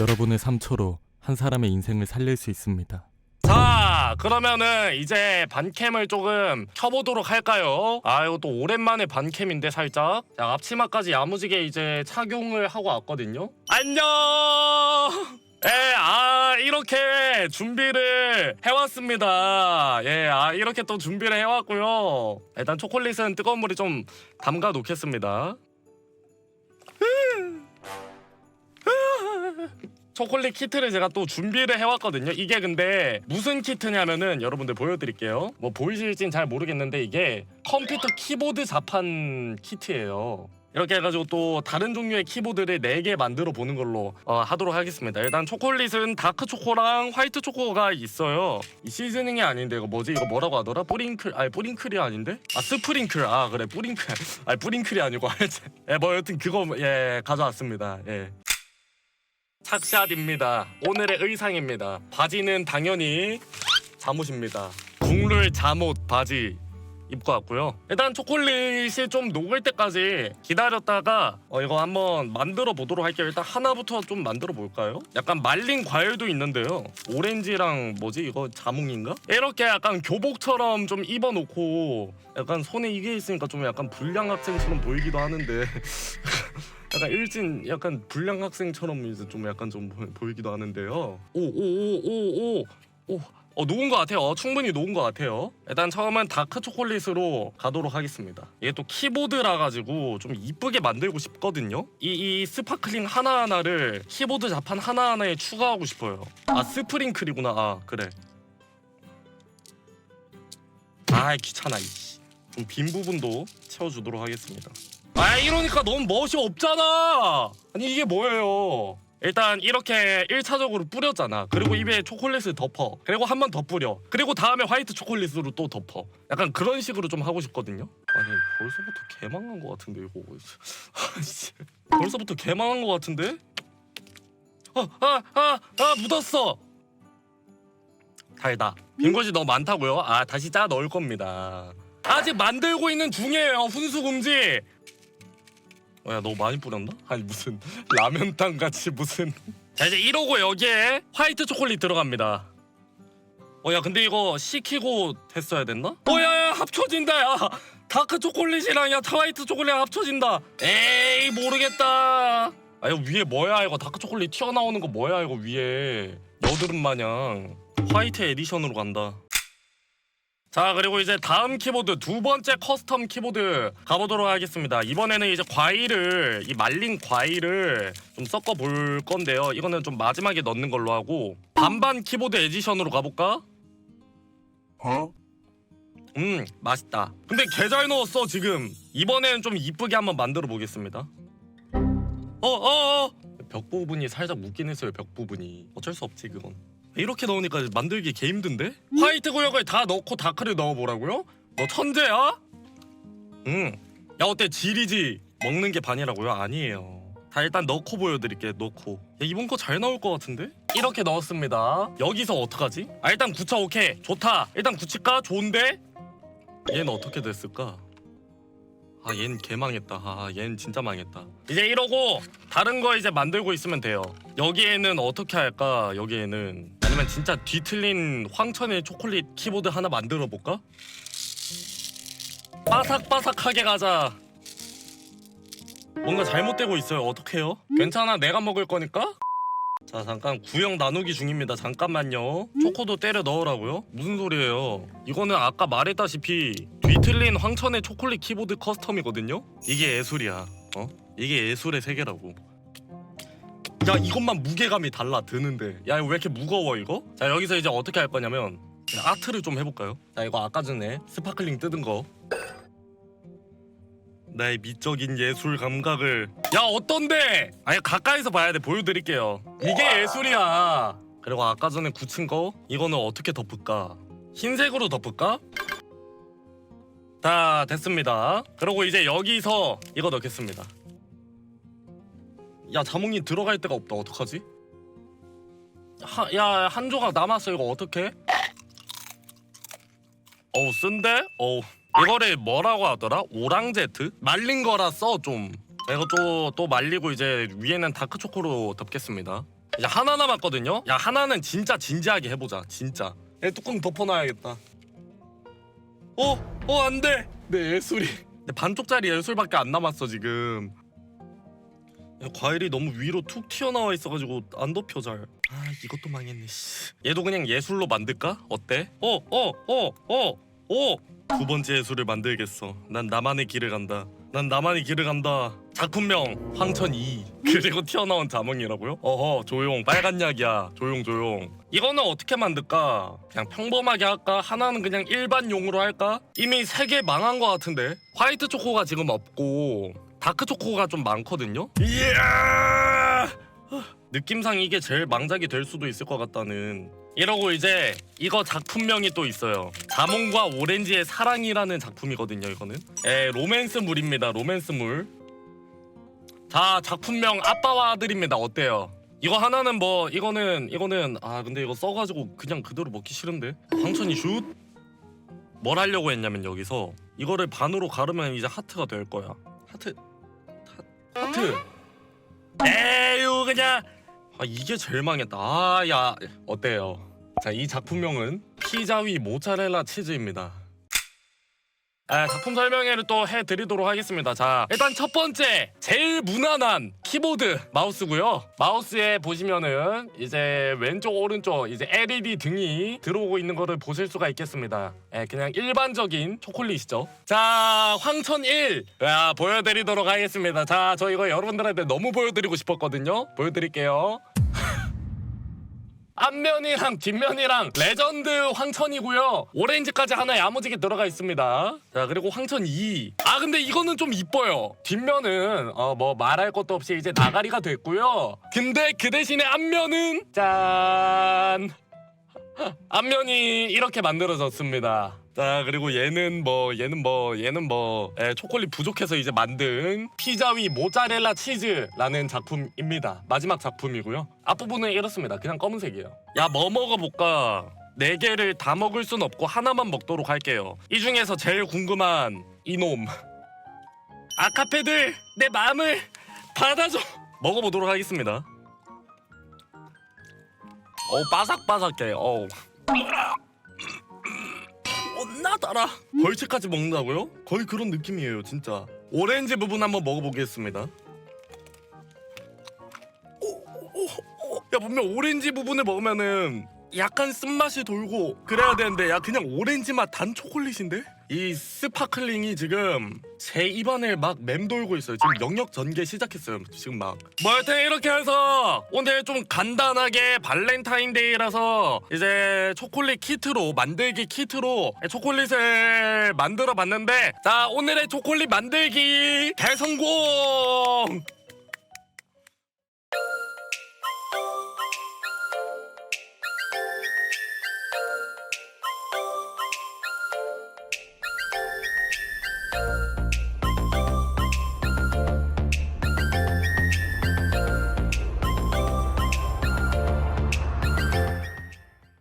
여러분의 3초로 한 사람의 인생을 살릴 수 있습니다. 자 그러면은 이제 반캠을 조금 켜보도록 할까요? 아 이거 또 오랜만에 반캠인데 살짝. 자 앞치마까지 야무지게 이제 착용을 하고 왔거든요. 안녕! 예아 이렇게 준비를 해왔습니다. 예아 이렇게 또 준비를 해왔고요. 일단 초콜릿은 뜨거운 물에 좀 담가 놓겠습니다 초콜릿 키트를 제가 또 준비를 해왔거든요. 이게 근데 무슨 키트냐면은 여러분들 보여드릴게요. 뭐 보이실진 잘 모르겠는데 이게 컴퓨터 키보드 자판 키트예요. 이렇게 해가지고 또 다른 종류의 키보드를 4개 만들어 보는 걸로 어, 하도록 하겠습니다. 일단 초콜릿은 다크 초코랑 화이트 초코가 있어요. 이 시즈닝이 아닌데 이거 뭐지? 이거 뭐라고 하더라? 뿌링클 아니 뿌링클이 아닌데? 아 스프링클 아 그래 뿌링클 아니 뿌링클이 아니고 예, 뭐 여튼 그거 예 가져왔습니다. 예. 착샷입니다. 오늘의 의상입니다. 바지는 당연히 잠옷입니다. 국룰 잠옷 바지 입고 왔고요. 일단 초콜릿이 좀 녹을 때까지 기다렸다가 어, 이거 한번 만들어 보도록 할게요. 일단 하나부터 좀 만들어 볼까요? 약간 말린 과일도 있는데요. 오렌지랑 뭐지 이거 자몽인가? 이렇게 약간 교복처럼 좀 입어놓고 약간 손에 이게 있으니까 좀 약간 불량 학생처럼 보이기도 하는데 약간 일진 약간 불량 학생처럼 이제 좀 약간 좀 보- 보이기도 하는데요. 오 오 오 오오 오. 어 녹은 것 같아요. 어, 충분히 녹은 것 같아요. 일단 처음엔 다크 초콜릿으로 가도록 하겠습니다. 이게 또 키보드라 가지고 좀 이쁘게 만들고 싶거든요. 이, 이 스파클링 하나 하나를 키보드 자판 하나 하나에 추가하고 싶어요. 아 스프링클이구나. 아 그래. 아 귀찮아. 좀 빈 부분도 채워주도록 하겠습니다. 아 이러니까 너무 멋이 없잖아. 아니 이게 뭐예요? 일단 이렇게 1차적으로 뿌렸잖아. 그리고 입에 초콜릿을 덮어. 그리고 한 번 더 뿌려. 그리고 다음에 화이트 초콜릿으로 또 덮어. 약간 그런 식으로 좀 하고 싶거든요. 아니 벌써부터 개망한 것 같은데 이거. 아 씨. 벌써부터 개망한 것 같은데? 아아아 아, 아, 묻었어. 달다. 빈 곳이 너무 많다고요? 아 다시 짜 넣을 겁니다. 아직 만들고 있는 중이에요. 훈수 금지. 어, 야, 너무 많이 뿌렸나? 아니 무슨 라면탕 같이 무슨. 자 이제 이러고 여기에 화이트 초콜릿 들어갑니다. 어 야 근데 이거 식히고 했어야 됐나? 어야야 합쳐진다 야. 다크 초콜릿이랑 야 화이트 초콜릿 합쳐진다. 에이 모르겠다. 아 이거 위에 뭐야 이거 다크 초콜릿 튀어나오는 거 뭐야 이거 위에 여드름 마냥 화이트 에디션으로 간다. 자 그리고 이제 다음 키보드 두 번째 커스텀 키보드 가보도록 하겠습니다. 이번에는 이제 과일을 이 말린 과일을 좀 섞어 볼 건데요. 이거는 좀 마지막에 넣는 걸로 하고 반반 키보드 에디션으로 가볼까? 음 맛있다. 근데 개 잘 넣었어 지금. 이번에는 좀 이쁘게 한번 만들어 보겠습니다. 어어어. 벽 부분이 살짝 묻긴 했어요 벽 부분이. 어쩔 수 없지 그건 이렇게 넣으니까 만들기 개 힘든데? 화이트 구역을 다 넣고 다크를 넣어보라고요? 너 천재야? 응. 야 어때 질이지? 먹는 게 반이라고요? 아니에요. 다 일단 넣고 보여드릴게 넣고. 야 이번 거 잘 나올 것 같은데? 이렇게 넣었습니다. 여기서 어떡하지? 아 일단 굳혀 오케이 좋다. 일단 굳힐까? 좋은데? 얘는 어떻게 됐을까? 아 얘는 개망했다. 아 얘는 진짜 망했다. 이제 이러고 다른 거 이제 만들고 있으면 돼요. 여기에는 어떻게 할까? 여기에는 아니면 진짜 뒤틀린 황천의 초콜릿 키보드 하나 만들어 볼까? 바삭바삭하게 가자. 뭔가 잘못되고 있어요. 어떡해요? 괜찮아. 내가 먹을 거니까. 자 잠깐 구형 나누기 중입니다. 잠깐만요. 초코도 때려 넣으라고요? 무슨 소리예요? 이거는 아까 말했다시피 뒤틀린 황천의 초콜릿 키보드 커스텀이거든요. 이게 예술이야. 어? 이게 예술의 세계라고. 야 이것만 무게감이 달라 드는데 야 이거 왜 이렇게 무거워 이거? 자 여기서 이제 어떻게 할 거냐면 그냥 아트를 좀 해볼까요? 자 이거 아까 전에 스파클링 뜯은 거 나의 미적인 예술 감각을 야 어떤데? 아니 가까이서 봐야 돼 보여드릴게요 이게 예술이야 그리고 아까 전에 굳힌 거 이거는 어떻게 덮을까? 흰색으로 덮을까? 다 됐습니다 그리고 이제 여기서 이거 넣겠습니다 야 자몽이 들어갈 데가 없다 어떡하지? 하, 야, 한 조각 남았어 이거 어떡해? 어우 쓴데? 어우 이거를 뭐라고 하더라? 오랑제트? 말린 거라 써좀 이거 또, 또 말리고 이제 위에는 다크초코로 덮겠습니다 이제 하나 남았거든요. 야 하나는 진짜 진지하게 해보자. 진짜. 내 뚜껑 덮어놔야겠다. 어, 어 안돼. 내 예술이. 내 반쪽짜리 예술밖에 안 남았어 지금. 야, 과일이 너무 위로 툭 튀어나와 있어가지고 안 덮여 잘. 아 이것도 망했네. 씨. 얘도 그냥 예술로 만들까? 어때? 어, 어, 어, 어, 어. 두 번째 예술을 만들겠어. 난 나만의 길을 간다. 난 나만의 길을 간다. 작품명 황천 2 그리고 튀어나온 자몽이라고요? 어허 조용 빨간 약이야 조용 조용 이거는 어떻게 만들까? 그냥 평범하게 할까? 하나는 그냥 일반용으로 할까? 이미 세 개 망한 것 같은데 화이트 초코가 지금 없고 다크 초코가 좀 많거든요? 이야! 느낌상 이게 제일 망작이 될 수도 있을 것 같다는. 이러고 이제 이거 작품명이 또 있어요. 자몽과 오렌지의 사랑이라는 작품이거든요 이거는. 에 로맨스물입니다 로맨스물. 자 작품명 아빠와 아들입니다. 어때요? 이거 하나는 뭐 이거는 이거는 아 근데 이거 써가지고 그냥 그대로 먹기 싫은데? 황천이 슛 뭘 하려고 했냐면 여기서 이거를 반으로 가르면 이제 하트가 될 거야. 하트 하, 하트 에휴 그냥. 아 이게 제일 망했다. 아야 어때요? 자 이 작품명은 피자 위 모짜렐라 치즈입니다 아, 작품 설명회를 또 해드리도록 하겠습니다. 자, 일단 첫 번째 제일 무난한 키보드 마우스고요. 마우스에 보시면은 이제 왼쪽 오른쪽 이제 LED 등이 들어오고 있는 거를 보실 수가 있겠습니다. 예, 그냥 일반적인 초콜릿이죠. 자, 황천 1 야, 보여드리도록 하겠습니다. 자, 저 이거 여러분들한테 너무 보여드리고 싶었거든요. 보여드릴게요. 앞면이랑 뒷면이랑 레전드 황천이고요. 오렌지까지 하나 야무지게 들어가 있습니다. 자 그리고 황천 2. 아 근데 이거는 좀 이뻐요. 뒷면은 어 뭐 말할 것도 없이 이제 나가리가 됐고요. 근데 그 대신에 앞면은 짠. 앞면이 이렇게 만들어졌습니다. 자 그리고 얘는 뭐 얘는 뭐 얘는 뭐 에, 초콜릿 부족해서 이제 만든 피자 위 모짜렐라 치즈라는 작품입니다. 마지막 작품이고요. 앞부분은 이렇습니다. 그냥 검은색이에요. 야 뭐 먹어볼까? 네 개를 다 먹을 순 없고 하나만 먹도록 할게요. 이 중에서 제일 궁금한 이놈 아카페들 내 마음을 받아줘. 먹어보도록 하겠습니다. 어 바삭바삭해. 어. 달아. 벌채까지 먹는다고요? 거의 그런 느낌이에요, 진짜. 오렌지 부분 한번 먹어보겠습니다. 오, 오, 오. 야 분명 오렌지 부분을 먹으면은 약간 쓴맛이 돌고 그래야 되는데 야 그냥 오렌지 맛 단 초콜릿인데? 이 스파클링이 지금 제 입안을 막 맴돌고 있어요. 지금 영역 전개 시작했어요. 지금 막. 뭐 하여튼 이렇게 해서 오늘 좀 간단하게 발렌타인데이라서 이제 초콜릿 키트로 만들기 키트로 초콜릿을 만들어 봤는데 자 오늘의 초콜릿 만들기 대성공!